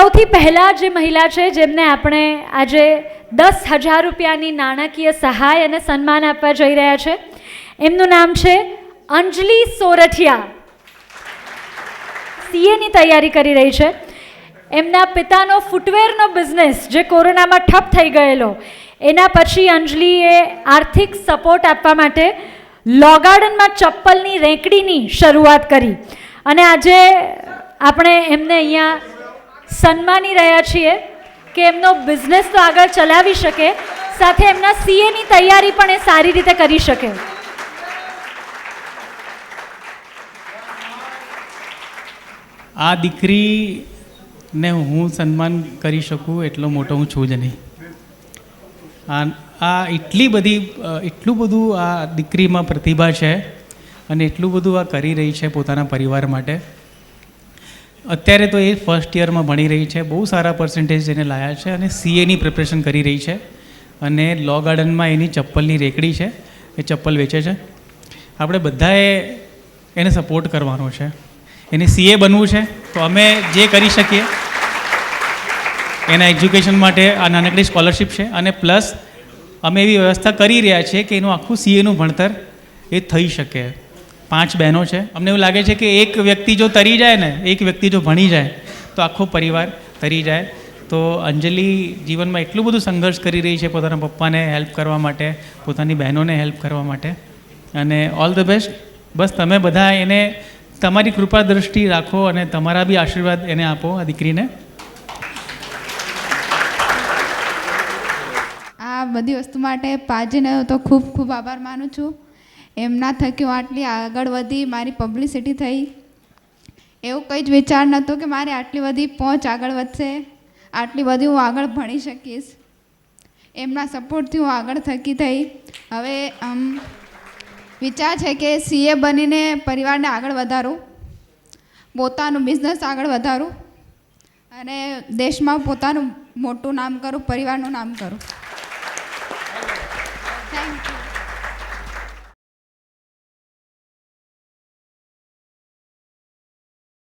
સૌથી પહેલાં જે મહિલા છે, જેમને આપણે આજે દસ હજાર રૂપિયાની નાણાકીય સહાય અને સન્માન આપવા જઈ રહ્યા છે, એમનું નામ છે અંજલિ સોરઠિયા. સીએની તૈયારી કરી રહી છે. એમના પિતાનો ફૂટવેરનો બિઝનેસ જે કોરોનામાં ઠપ થઈ ગયેલો, એના પછી અંજલિએ આર્થિક સપોર્ટ આપવા માટે લો ગાર્ડનમાં ચપ્પલની રેંકડીની શરૂઆત કરી. અને આજે આપણે એમને અહીંયા સન્માની રહ્યા છીએ કે એમનો બિઝનેસ તો આગળ ચલાવી શકે, સાથે એમના સીએની તૈયારી પણ એ સારી રીતે કરી શકે. આ દીકરીને હું સન્માન કરી શકું એટલો મોટો હું છું જ નહીં. આ એટલી બધી, એટલું બધું આ દીકરીમાં પ્રતિભા છે અને એટલું બધું આ કરી રહી છે પોતાના પરિવાર માટે. અત્યારે તો એ ફર્સ્ટ યરમાં ભણી રહી છે. બહુ સારા પર્સન્ટેજ એને લાયા છે અને સીએની પ્રિપરેશન કરી રહી છે. અને લો ગાર્ડનમાં એની ચપ્પલની રેકડી છે. એ ચપ્પલ વેચે છે. આપણે બધાએ એને સપોર્ટ કરવાનો છે. એને સીએ બનવું છે. તો અમે જે કરી શકીએ, એના એજ્યુકેશન માટે આ નાનકડી સ્કોલરશિપ છે. અને પ્લસ અમે એવી વ્યવસ્થા કરી રહ્યા છીએ કે એનું આખું સીએનું ભણતર એ થઈ શકે. પાંચ બહેનો છે. અમને એવું લાગે છે કે એક વ્યક્તિ જો તરી જાય ને, એક વ્યક્તિ જો ભણી જાય, તો આખો પરિવાર તરી જાય. તો અંજલિ જીવનમાં એટલું બધું સંઘર્ષ કરી રહી છે પોતાના પપ્પાને હેલ્પ કરવા માટે, પોતાની બહેનોને હેલ્પ કરવા માટે. અને ઓલ ધ બેસ્ટ. બસ તમે બધા એને તમારી કૃપા દ્રષ્ટિ રાખો અને તમારા બી આશીર્વાદ એને આપો આ દીકરીને. આ બધી વસ્તુ માટે પાજીને તો ખૂબ ખૂબ આભાર માનું છું. એમના થકી હું આટલી આગળ વધી, મારી પબ્લિસિટી થઈ. એવું કંઈ જ વિચાર નહોતો કે મારી આટલી બધી પહોંચ આગળ વધશે. આટલી બધી હું આગળ ભણી શકીશ. એમના સપોર્ટથી હું આગળ થકી થઈ. હવે, આમ, વિચાર છે કે સીએ બનીને પરિવારને આગળ વધારું. પોતાનું બિઝનેસ આગળ વધારું. અને દેશમાં પોતાનું મોટું નામ કરું, પરિવારનું નામ કરું. Thank you